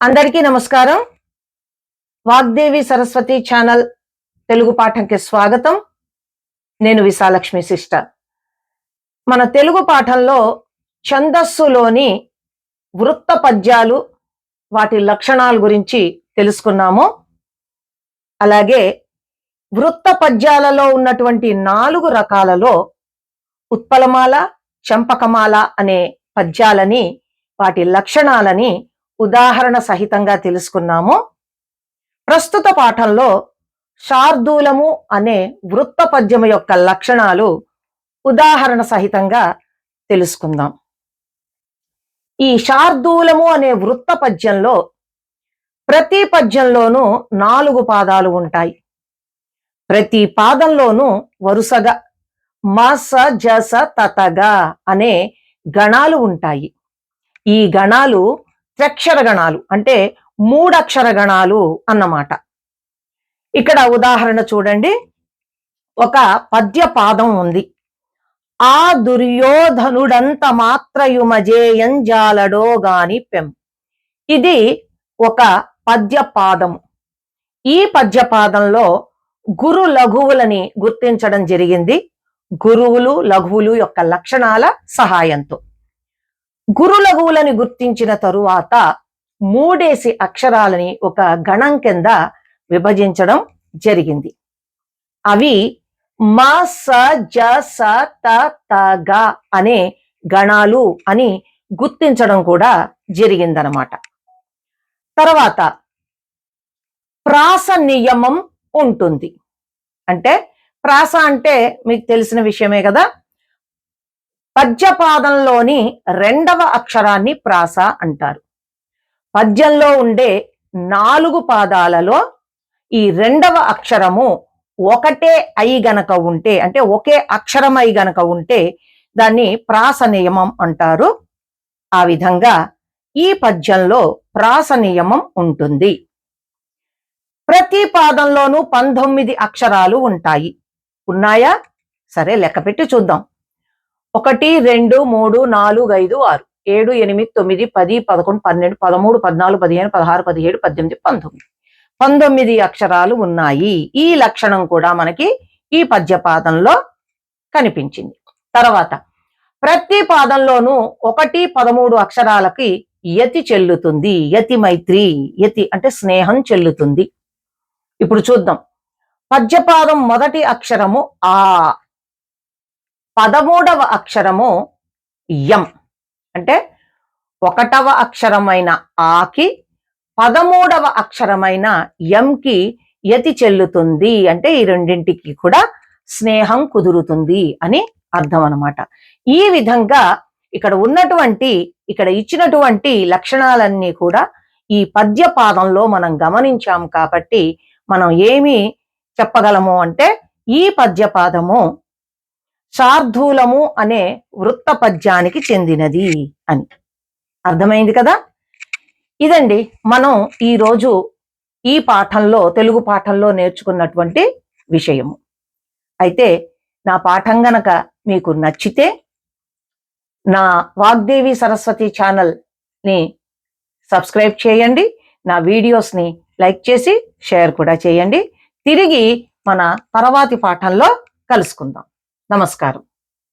అందరికీ నమస్కారం. వాగ్దేవి సరస్వతి ఛానల్ తెలుగు పాఠంకి స్వాగతం. నేను విశాలక్ష్మి సిస్టర్. మన తెలుగు పాఠంలో ఛందస్సులోని వృత్త పద్యాలు వాటి లక్షణాల గురించి తెలుసుకున్నాము. అలాగే వృత్త పద్యాలలో ఉన్నటువంటి నాలుగు రకాలలో ఉత్పలమాల చంపకమాల అనే పద్యాలని వాటి లక్షణాలని ఉదాహరణ సహితంగా తెలుసుకున్నాము. ప్రస్తుత పాఠంలో శార్దూలము అనే వృత్త పద్యము యొక్క లక్షణాలు ఉదాహరణ సహితంగా తెలుసుకుందాం. ఈ శార్దూలము అనే వృత్త పద్యంలో ప్రతి పద్యంలోనూ నాలుగు పాదాలు ఉంటాయి. ప్రతి పాదంలోనూ వరుసగా మస జస తతగా అనే గణాలు ఉంటాయి. ఈ గణాలు త్వక్షర గణాలు అంటే మూడక్షర గణాలు అన్నమాట. ఇక్కడ ఉదాహరణ చూడండి. ఒక పద్య పాదం ఉంది. ఆ దుర్యోధనుడంత మాత్రయుమజేయంజాలడో గాని పెం. ఇది ఒక పద్య పాదము ఈ పద్య పాదంలో గురు లఘువులని గుర్తించడం జరిగింది. గురువులు లఘువులు యొక్క లక్షణాల సహాయంతో. గురులగువులని గుర్తించిన తరువాత మూడేసి అక్షరాలని ఒక గణం కింద విభజించడం జరిగింది. అవి మా స జ స త త గ అనే గణాలు అని గుర్తించడం కూడా జరిగిందనమాట. తర్వాత ప్రాస నియమం ఉంటుంది. అంటే ప్రాస అంటే మీకు తెలిసిన విషయమే కదా? పద్యపాదంలోని రెండవ అక్షరాన్ని ప్రాస అంటారు. పద్యంలో ఉండే నాలుగు పాదాలలో ఈ రెండవ అక్షరము ఒకటే అయి గనక ఉంటే అంటే ఒకే అక్షరం అయి గనక ఉంటే దాన్ని ప్రాస నియమం అంటారు. ఆ విధంగా ఈ పద్యంలో ప్రాస నియమం ఉంటుంది. ప్రతి పాదంలోనూ పంతొమ్మిది అక్షరాలు ఉంటాయి. ఉన్నాయా? సరే లెక్క పెట్టి చూద్దాం. ఒకటి రెండు మూడు నాలుగు ఐదు ఆరు ఏడు ఎనిమిది తొమ్మిది పది పదకొండు పన్నెండు పదమూడు పద్నాలుగు పదిహేను పదహారు పదిహేడు పద్దెనిమిది పంతొమ్మిది. పంతొమ్మిది అక్షరాలు ఉన్నాయి. ఈ లక్షణం కూడా మనకి ఈ పద్యపాదంలో కనిపించింది. తర్వాత ప్రతి పాదంలోనూ ఒకటి పదమూడు అక్షరాలకి యతి చెల్లుతుంది. యతి మైత్రి యతి అంటే స్నేహం చెల్లుతుంది. ఇప్పుడు చూద్దాం. పద్యపాదం మొదటి అక్షరము ఆ. పదమూడవ అక్షరము యం. అంటే ఒకటవ అక్షరమైన ఆకి పదమూడవ అక్షరమైన ఎంకి యతి చెల్లుతుంది. అంటే ఈ రెండింటికి కూడా స్నేహం కుదురుతుంది అని అర్థం అనమాట ఈ విధంగా ఇక్కడ ఉన్నటువంటి ఇక్కడ ఇచ్చినటువంటి లక్షణాలన్నీ కూడా ఈ పద్య పాదంలో మనం గమనించాం కాబట్టి మనం ఏమి చెప్పగలము అంటే ఈ పద్యపాదము శార్ధూలము అనే వృత్త పద్యానికి చెందినది అని. అర్థమైంది కదా? ఇదండి మనం ఈరోజు ఈ పాఠంలో తెలుగు పాఠంలో నేర్చుకున్నటువంటి విషయము. అయితే నా పాఠం గనక మీకు నచ్చితే నా వాగ్దేవి సరస్వతి ఛానల్ని సబ్స్క్రైబ్ చేయండి. నా వీడియోస్ని లైక్ చేసి షేర్ కూడా చేయండి. తిరిగి మన తర్వాతి పాఠంలో కలుసుకుందాం. నమస్కారం.